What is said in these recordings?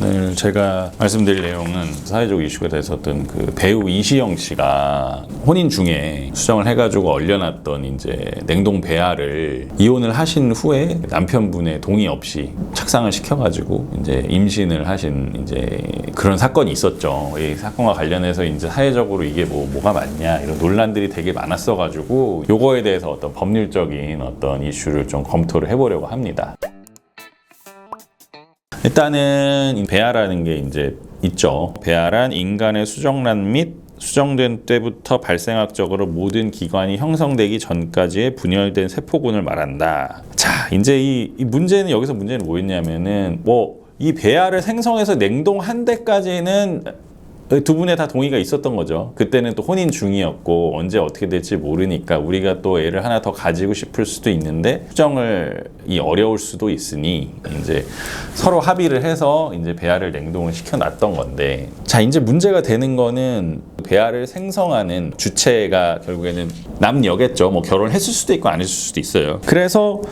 오늘 제가 말씀드릴 내용은 사회적 이슈가 됐었던 그 배우 이시영 씨가 혼인 중에 수정을 해가지고 얼려놨던 이제 냉동 배아를 이혼을 하신 후에 남편분의 동의 없이 착상을 시켜가지고 이제 임신을 하신 이제 그런 사건이 있었죠. 이 사건과 관련해서 이제 사회적으로 이게 뭐 뭐가 맞냐 이런 논란들이 되게 많았어가지고 요거에 대해서 어떤 법률적인 어떤 이슈를 좀 검토를 해보려고 합니다. 일단은 이 배아라는 게 이제 있죠. 배아란 인간의 수정란 및 수정된 때부터 발생학적으로 모든 기관이 형성되기 전까지의 분열된 세포군을 말한다. 자, 이제 이, 이 문제는 여기서 문제는 뭐였냐면은 뭐 이 배아를 생성해서 냉동한 데까지는 두 분의 다 동의가 있었던 거죠. 그때는 또 혼인 중이었고 언제 어떻게 될지 모르니까 우리가 또 애를 하나 더 가지고 싶을 수도 있는데 수정을 이 어려울 수도 있으니 이제 서로 합의를 해서 이제 배아를 냉동을 시켜놨던 건데 자 이제 문제가 되는 거는 배아를 생성하는 주체가 결국에는 남녀겠죠. 뭐 결혼했을 수도 있고 안 했을 수도 있어요. 그래서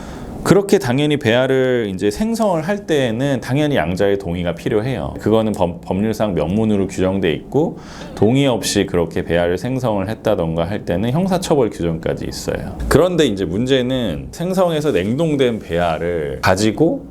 그렇게 당연히 배아를 이제 생성을 할 때에는 당연히 양자의 동의가 필요해요. 그거는 법, 법률상 명문으로 규정돼 있고 동의 없이 그렇게 배아를 생성을 했다던가 할 때는 형사처벌 규정까지 있어요. 그런데 이제 문제는 생성해서 냉동된 배아를 가지고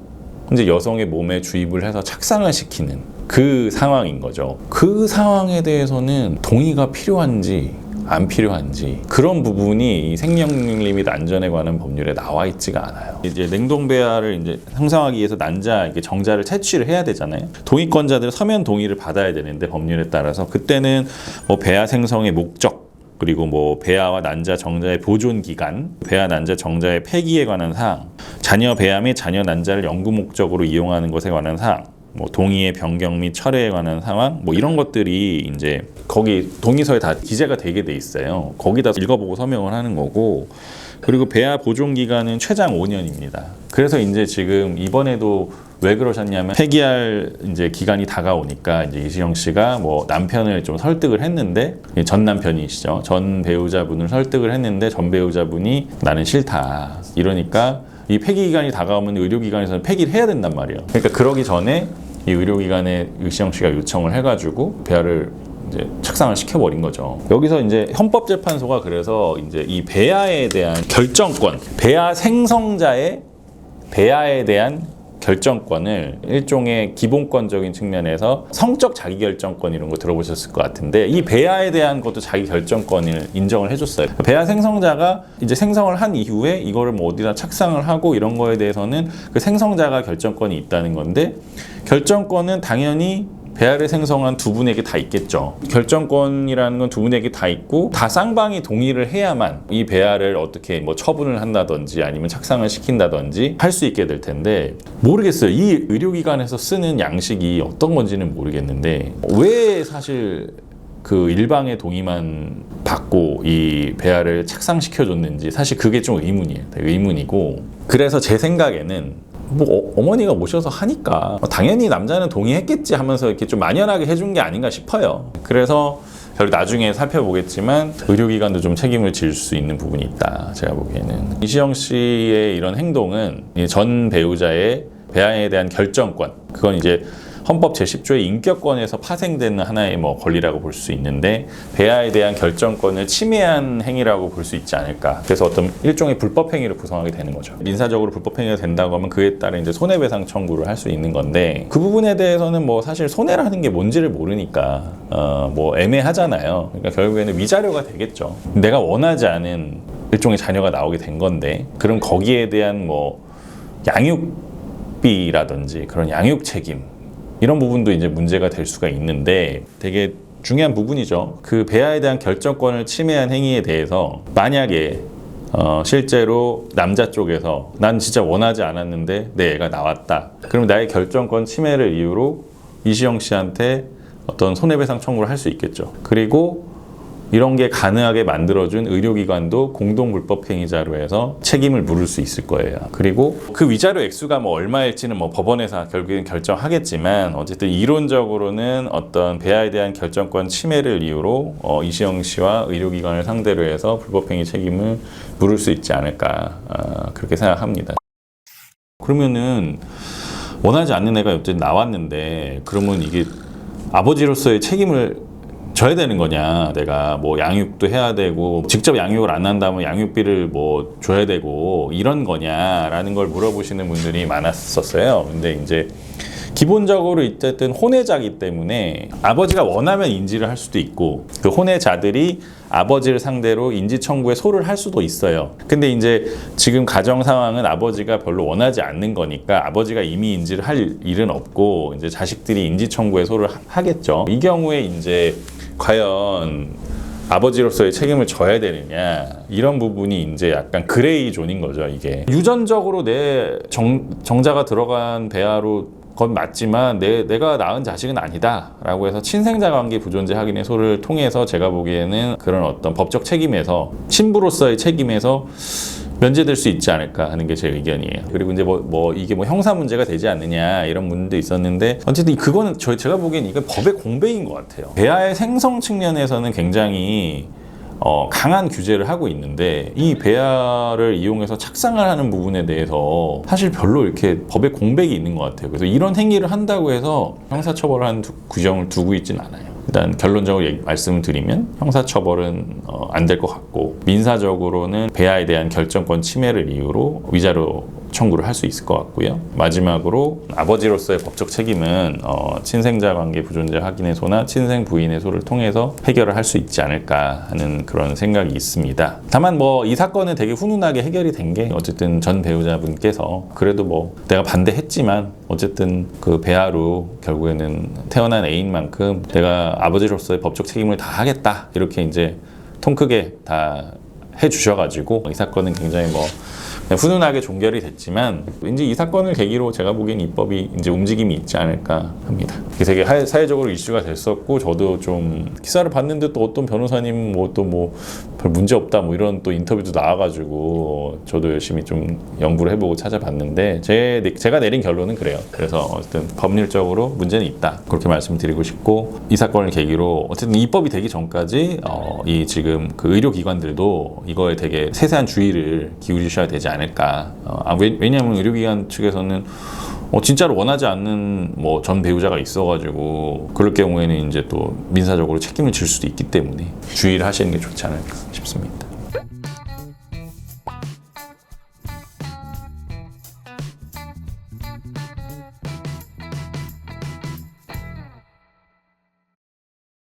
이제 여성의 몸에 주입을 해서 착상을 시키는 그 상황인 거죠. 그 상황에 대해서는 동의가 필요한지 안 필요한지 그런 부분이 이 생명력 및 안전에 관한 법률에 나와 있지가 않아요. 이제 냉동 배아를 이제 형성하기 위해서 난자 이게 정자를 채취를 해야 되잖아요. 동의권자들 서면 동의를 받아야 되는데 법률에 따라서 그때는 뭐 배아 생성의 목적 그리고 뭐 배아와 난자 정자의 보존 기간, 배아 난자 정자의 폐기에 관한 사항, 자녀 배아 및 자녀 난자를 연구 목적으로 이용하는 것에 관한 사항, 뭐 동의의 변경 및 철회에 관한 상황 뭐 이런 것들이 이제 거기 동의서에 다 기재가 되게 돼 있어요. 거기다 읽어보고 서명을 하는 거고 그리고 배아 보존 기간은 최장 5년입니다. 그래서 이제 지금 이번에도 왜 그러셨냐면 폐기할 이제 기간이 다가오니까 이제 이시영 씨가 뭐 남편을 좀 설득을 했는데 전 남편이시죠. 전 배우자분을 설득을 했는데 전 배우자분이 나는 싫다. 이러니까 이 폐기 기간이 다가오면 의료기관에서는 폐기를 해야 된단 말이에요. 그러니까 그러기 전에 이 의료기관에 의시영 씨가 요청을 해가지고 배아를 이제 착상을 시켜버린 거죠. 여기서 이제 헌법재판소가 그래서 이제 이 배아에 대한 결정권, 배아 생성자의 배아에 대한 결정권을 일종의 기본권적인 측면에서 성적 자기결정권 이런 거 들어보셨을 것 같은데 이 배아에 대한 것도 자기결정권을 인정을 해줬어요. 배아 생성자가 이제 생성을 한 이후에 이거를 뭐 어디다 착상을 하고 이런 거에 대해서는 그 생성자가 결정권이 있다는 건데 결정권은 당연히 배아를 생성한 두 분에게 다 있겠죠. 결정권이라는 건 두 분에게 다 있고 다 쌍방이 동의를 해야만 이 배아를 어떻게 뭐 처분을 한다든지 아니면 착상을 시킨다든지 할 수 있게 될 텐데 모르겠어요. 이 의료기관에서 쓰는 양식이 어떤 건지는 모르겠는데 왜 사실 그 일방의 동의만 받고 이 배아를 착상시켜 줬는지 사실 그게 좀 의문이에요. 의문이고 그래서 제 생각에는 뭐 어, 머니가 오셔서 하니까 당연히 남자는 동의했겠지 하면서 이렇게 좀 만연하게 해준 게 아닌가 싶어요. 그래서 결국 나중에 살펴보겠지만 의료기관도 좀 책임을 질 수 있는 부분이 있다. 제가 보기에는 이시영 씨의 이런 행동은 이전 배우자의 배아에 대한 결정권 그건 이제 헌법 제10조의 인격권에서 파생되는 하나의 뭐 권리라고 볼 수 있는데 배아에 대한 결정권을 침해한 행위라고 볼 수 있지 않을까. 그래서 어떤 일종의 불법 행위를 구성하게 되는 거죠. 민사적으로 불법 행위가 된다고 하면 그에 따른 이제 손해배상 청구를 할 수 있는 건데 그 부분에 대해서는 뭐 사실 손해라는 게 뭔지를 모르니까 어 뭐 애매하잖아요. 그러니까 결국에는 위자료가 되겠죠. 내가 원하지 않은 일종의 자녀가 나오게 된 건데 그럼 거기에 대한 뭐 양육비라든지 그런 양육 책임 이런 부분도 이제 문제가 될 수가 있는데 되게 중요한 부분이죠. 그 배아에 대한 결정권을 침해한 행위에 대해서 만약에 어, 실제로 남자 쪽에서 난 진짜 원하지 않았는데 내 애가 나왔다. 그럼 나의 결정권 침해를 이유로 이시영 씨한테 어떤 손해배상 청구를 할 수 있겠죠. 그리고 이런 게 가능하게 만들어준 의료기관도 공동불법행위자로 해서 책임을 물을 수 있을 거예요. 그리고 그 위자료 액수가 뭐 얼마일지는 뭐 법원에서 결국엔 결정하겠지만 어쨌든 이론적으로는 어떤 배아에 대한 결정권 침해를 이유로 어, 이시영 씨와 의료기관을 상대로 해서 불법행위 책임을 물을 수 있지 않을까 어, 그렇게 생각합니다. 그러면은 원하지 않는 애가 어쨌든 나왔는데 그러면 이게 아버지로서의 책임을 져야 되는 거냐. 내가 뭐 양육도 해야 되고 직접 양육을 안 한다면 양육비를 뭐 줘야 되고 이런 거냐라는 걸 물어보시는 분들이 많았었어요. 근데 이제 기본적으로 어쨌든 혼외자기 때문에 아버지가 원하면 인지를 할 수도 있고 그 혼외자들이 아버지를 상대로 인지 청구에 소를 할 수도 있어요. 근데 이제 지금 가정 상황은 아버지가 별로 원하지 않는 거니까 아버지가 이미 인지를 할 일은 없고 이제 자식들이 인지 청구에 소를 하- 하겠죠. 이 경우에 이제 과연 아버지로서의 책임을 져야 되느냐 이런 부분이 이제 약간 그레이 존인 거죠 이게 유전적으로 내 정, 정자가 들어간 배아로 건 맞지만 내, 내가 낳은 자식은 아니다 라고 해서 친생자 관계 부존재 확인의 소를 통해서 제가 보기에는 그런 어떤 법적 책임에서 신부로서의 책임에서 면제될 수 있지 않을까 하는 게 제 의견이에요. 그리고 이제 뭐, 뭐 이게 뭐 형사 문제가 되지 않느냐 이런 문제도 있었는데 어쨌든 그거는 저 제가 보기엔 이건 법의 공백인 것 같아요. 배아의 생성 측면에서는 굉장히 어, 강한 규제를 하고 있는데 이 배아를 이용해서 착상을 하는 부분에 대해서 사실 별로 이렇게 법에 공백이 있는 것 같아요. 그래서 이런 행위를 한다고 해서 형사처벌하는 두- 규정을 두고 있지는 않아요. 일단 결론적으로 얘기- 말씀을 드리면 형사처벌은 어, 안될 것 같고 민사적으로는 배아에 대한 결정권 침해를 이유로 위자료 청구를 할 수 있을 것 같고요. 마지막으로 아버지로서의 법적 책임은 어, 친생자 관계 부존재 확인의 소나 친생 부인의 소를 통해서 해결을 할 수 있지 않을까 하는 그런 생각이 있습니다. 다만 뭐 이 사건은 되게 훈훈하게 해결이 된 게 어쨌든 전 배우자분께서 그래도 뭐 내가 반대했지만 어쨌든 그 배아로 결국에는 태어난 애인만큼 내가 아버지로서의 법적 책임을 다 하겠다 이렇게 이제 통 크게 다 해주셔가지고 이 사건은 굉장히 뭐 훈훈하게 종결이 됐지만 왠지 이 사건을 계기로 제가 보기엔 입법이 이제 움직임이 있지 않을까 합니다. 이게 되게 하- 사회적으로 이슈가 됐었고 저도 좀 기사를 봤는데 또 어떤 변호사님 뭐 또 뭐 별 문제 없다 뭐 이런 또 인터뷰도 나와가지고 저도 열심히 좀 연구를 해보고 찾아봤는데 제 제가 내린 결론은 그래요. 그래서 어쨌든 법률적으로 문제는 있다 그렇게 말씀드리고 싶고 이 사건을 계기로 어쨌든 입법이 되기 전까지 어, 이 지금 그 의료기관들도 이거에 되게 세세한 주의를 기울이셔야 되지 않을까. 어, 아, 왜, 왜냐하면 의료기관 측에서는 어, 진짜로 원하지 않는 뭐 전 배우자가 있어가지고 그럴 경우에는 이제 또 민사적으로 책임을 질 수도 있기 때문에 주의를 하시는 게 좋지 않을까 싶습니다.